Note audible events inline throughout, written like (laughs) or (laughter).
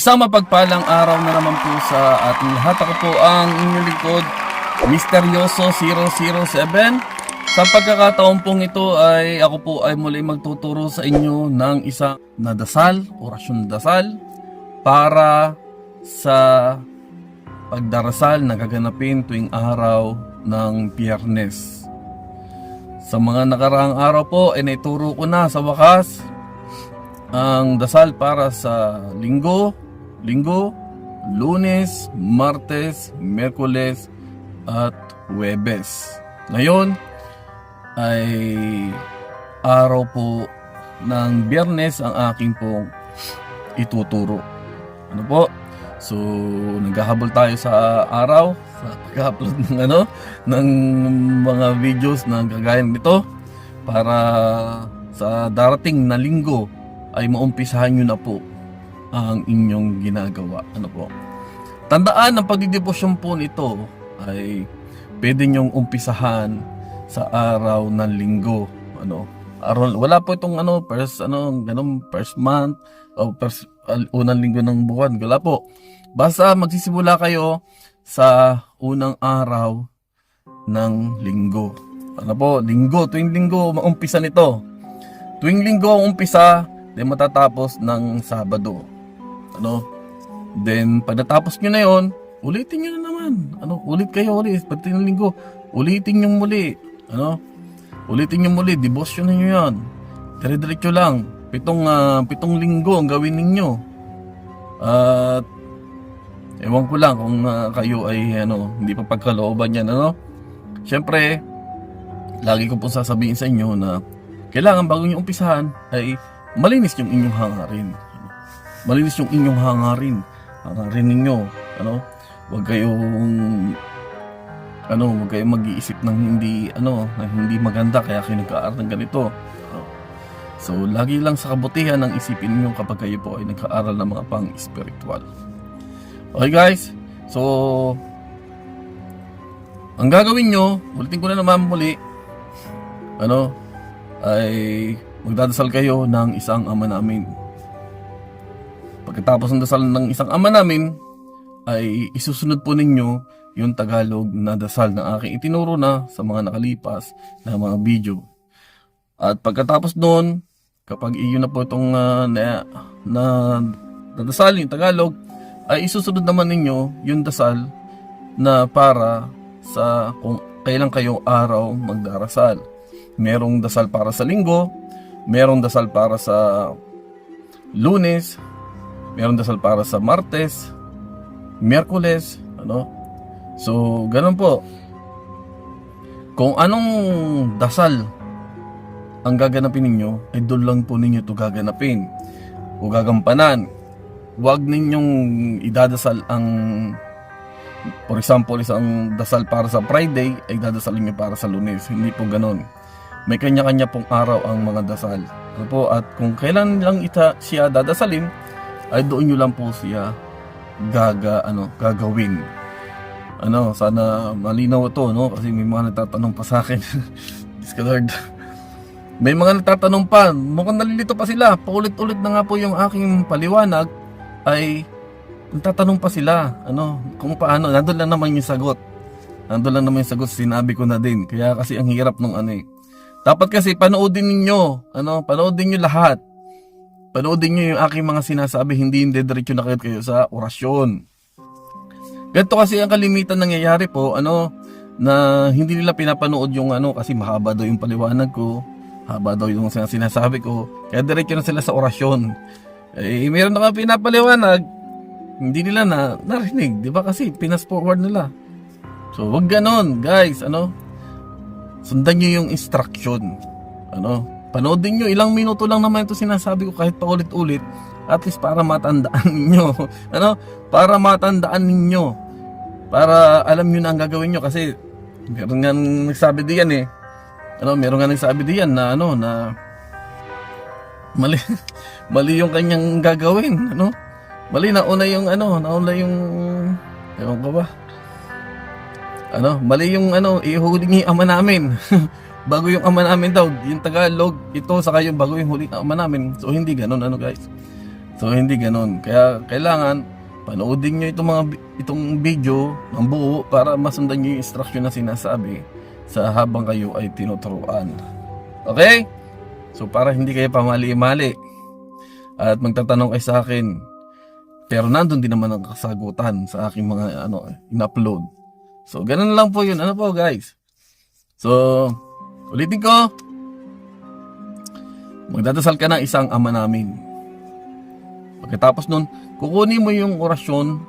Isang mapagpalang araw na naman po sa ating lahat. Ako po ang inyong lingkod, Misteryoso 007. Sa pagkakataon pong ito ay ako po ay muli magtuturo sa inyo ng isang nadasal, orasyon dasal, para sa pagdarasal na gaganapin tuwing araw ng biyernes. Sa mga nakaraang araw po, ay naituro ko na sa wakas ang dasal para sa linggo, linggo, lunes, martes, merkules, at webes. Ngayon ay araw po ng biyernes ang aking pong ituturo. Ano po? So, naghahabol tayo sa araw sa pag-upload ng ano ng mga videos na kagaya nito para sa darating na linggo ay maumpisahan nyo na po ang inyong ginagawa. Ano po? Tandaan ang pagdidebosyon po nito ay pwede nyong umpisahan sa araw ng linggo. Ano? Araw, wala po itong ano, first, ano, ganun, first month o first, unang linggo ng buwan. Wala po. Basta magsisimula kayo sa unang araw ng linggo. Ano po? Linggo. Tuwing linggo, maumpisa nito. Tuwing linggo ang umpisa, then matatapos ng Sabado. Ano? Then, pag natapos nyo na yon, ulitin nyo na naman. Ano? Ulit kayo ulit. Pati ng linggo, ulitin nyo muli. Ano? Ulitin nyo muli. Devotion nyo yan. Dire-diretso lang. Pitong, ah, pitong linggo ang gawin ninyo. At, ewan ko lang kung ah, kayo ay, ano, hindi pa pagkalooban yan, ano? Siyempre, lagi ko po sasabihin sa inyo na kailangan bago nyo umpisahan ay malinis yung inyong hangarin. Malinis yung inyong hangarin. Hangarin ninyo. Ano? Huwag kayong ano, huwag kayong mag-iisip ng hindi ano, ng hindi maganda kaya kayo nagkaaral ng ganito. So, lagi lang sa kabutihan ang isipin niyo kapag kayo po ay nagkaaral ng mga pang-spiritual. Okay guys, so ang gagawin nyo, ulitin ko na naman muli, ano, ay magdadasal kayo ng isang ama namin. Pagkatapos ng dasal ng isang ama namin, ay isusunod po ninyo yung Tagalog na dasal na aking itinuro na sa mga nakalipas na mga video. At pagkatapos doon, kapag iyon na po itong ah, na, na, na dasal, yung Tagalog, ay isusunod naman ninyo yung dasal na para sa kung kailan kayo araw magdarasal. Merong dasal para sa linggo, merong dasal para sa lunes, merong dasal para sa martes, miyerkules, ano? So, ganun po. Kung anong dasal ang gaganapin ninyo, ay doon lang po ninyo ito gaganapin o gagampanan. Huwag ninyong idadasal ang For example, isang dasal para sa Friday ay dadasalin nyo para sa lunes. Hindi po ganon. May kanya-kanya pong araw ang mga dasal. Ano po? At kung kailan lang ita siya dadasalin, ay doon nyo lang po siya gaga, ano, gagawin. Ano, sana malinaw ito, no? Kasi may mga nagtatanong pa sa akin. (laughs) Lord. May mga nagtatanong pa, mukhang nalilito pa sila. Paulit-ulit na nga po yung aking paliwanag ay nagtatanong pa sila, ano, kung paano, nandun lang naman yung sagot. Nandun lang naman yung sagot, sinabi ko na din. Kaya kasi ang hirap nung ano eh. Dapat kasi panoodin ninyo, ano, panoodin nyo lahat. Panoodin nyo yung aking mga sinasabi, hindi hindi diretso na kayo, sa orasyon. Ganito kasi ang kalimitan nangyayari po, ano, na hindi nila pinapanood yung ano, kasi mahaba daw yung paliwanag ko, haba daw yung sin- sinasabi ko, kaya diretso na sila sa orasyon. Eh, meron na nga pinapaliwanag, hindi nila na narinig, di ba? Kasi pinas forward nila. So, wag ganon, guys, ano? Sundan nyo yung instruction. Ano? Panoodin nyo, ilang minuto lang naman ito sinasabi ko kahit paulit-ulit. At least para matandaan (laughs) ninyo. ano? Para matandaan ninyo. Para alam nyo na ang gagawin nyo. Kasi, meron nga nagsabi diyan eh. Ano, meron nga nagsabi diyan na ano, na mali, (laughs) mali yung kanyang gagawin. Ano? Mali, nauna yung ano, nauna yung, ewan ko ba? Ano, mali yung ano, ihuli yung ama namin. (laughs) bago yung ama namin daw, yung Tagalog, ito, saka yung bago yung huli ng ama namin. So, hindi ganun, ano guys. So hindi ganun. Kaya kailangan panoodin nyo itong mga itong video ng buo para masundan nyo yung instruction na sinasabi sa habang kayo ay tinuturuan. Okay? So para hindi kayo pamali-mali at magtatanong kayo sa akin pero nandun din naman ang kasagutan sa aking mga ano in-upload. So ganun lang po yun. Ano po guys? So ulitin ko. Magdadasal ka ng isang ama namin. Pagkatapos nun, kukunin mo yung orasyon,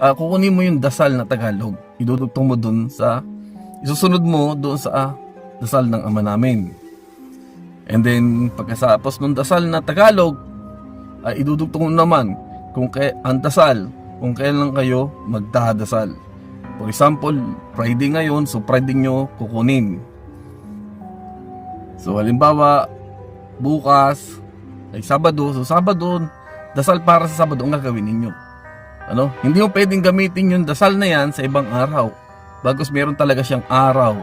ah, kukunin mo yung dasal na Tagalog. Idudugtong mo dun sa, isusunod mo doon sa ah, dasal ng ama namin. And then, pagkatapos ng dasal na Tagalog, ay idudugtong mo naman kung kay, ang dasal, kung kailan kayo magdadasal. For example, Friday ngayon, so Friday nyo kukunin. So halimbawa, bukas ay Sabado, so Sabado, dasal para sa Sabado ang gagawin ninyo. Ano? Hindi mo pwedeng gamitin yung dasal na yan sa ibang araw. Bagos meron talaga siyang araw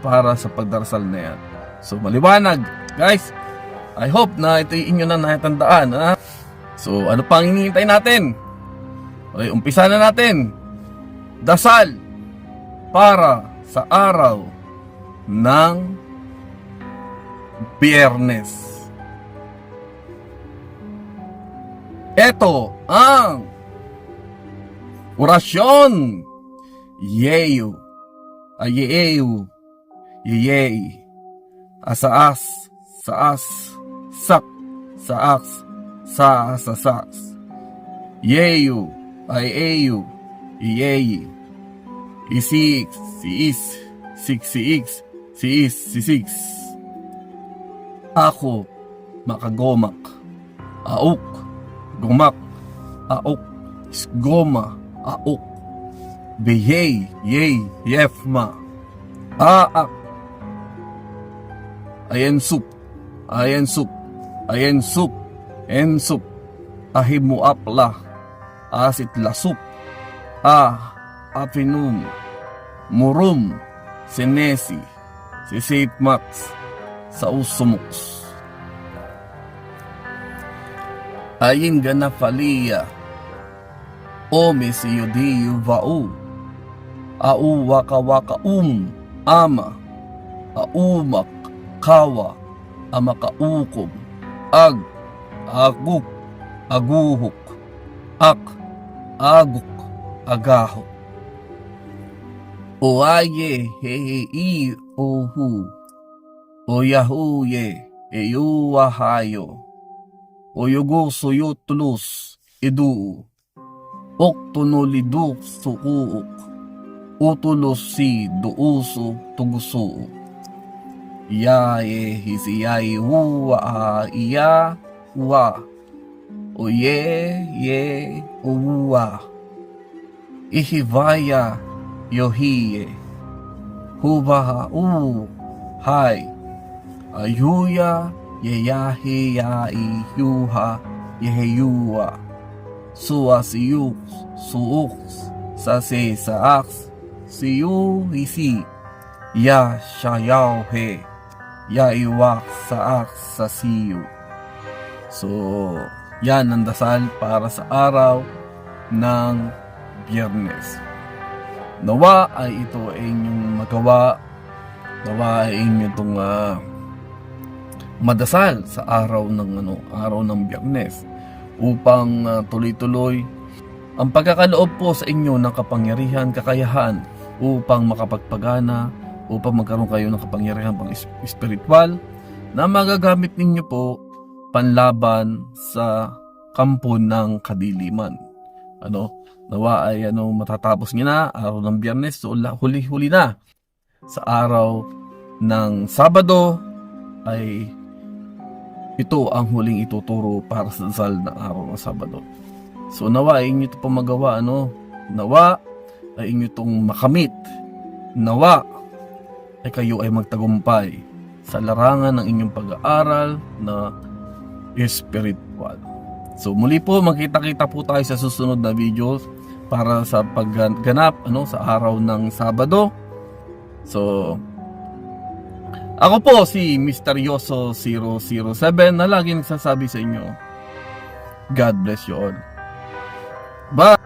para sa pagdarasal na yan. So maliwanag, guys. I hope na ito inyo na natatandaan. Ha? So ano pang hinihintay natin? Okay, umpisa na natin. Dasal para sa araw ng Biyernes. Ito ang orasyon. Yeyo. Ayeyo. Yeyey. Asaas. Saas. Sak. Saas. Saasasas. Yeyo. Ayeyo. Yeyey. Isik. Siis. Siksiix. Siis. Sisiks. Ako. Makagomak. Auk. Gumak. Auk. Isgoma. Auk. Beyey. Yey. Yefma. Aak. Ayensup. Ayensup. Ayensup. Ensup. Ahimuapla. Asit lasup. Ah. Apinum. Murum. Senesi. Sisip Max. Sa usumuks. Ayin gana falia. Ome si vau. Au waka waka um. Ama. Aumak. Kawa. Amakaukom. Ag. Aguk. Aguhuk. Ak. Aguk. Agahok. Oaye hehe i ohu. Oyahuye eyuwahayo. Oyugo suyo tulus idu. Oktunoliduk sukuuk. Utulos si duuso tugusuuk. Yae hisiyai huwa iya wa. Oye ye uwa. Ihivaya yohiye. Hubaha u hai. Ayuya yeyahe yai yuha yeheyuwa. Suwa siyuk suuk sa se saaks siyu isi ya shayaw he ya iwak saak sa siyu. So, yan ang dasal para sa araw ng biyernes. Nawa ay ito ay inyong magawa. Nawa ay inyo itong ah, madasal sa araw ng ano, araw ng biyernes upang ah, tuloy-tuloy ang pagkakaloob po sa inyo ng kapangyarihan, kakayahan upang makapagpagana, upang magkaroon kayo ng kapangyarihan pang is- spiritual na magagamit ninyo po panlaban sa kampo ng kadiliman. Ano, nawa ay ano matatapos niya na araw ng Biyernes, so huli-huli na sa araw ng Sabado ay ito ang huling ituturo para sa dasal ng araw ng Sabado. So nawa ay inyo ito magawa ano, nawa ay inyo itong makamit. Nawa ay kayo ay magtagumpay sa larangan ng inyong pag-aaral na spiritual. So muli po magkita-kita po tayo sa susunod na videos para sa pagganap ano sa araw ng Sabado. So ako po si Misteryoso 007 na lagi nagsasabi sa inyo God bless you all. Bye!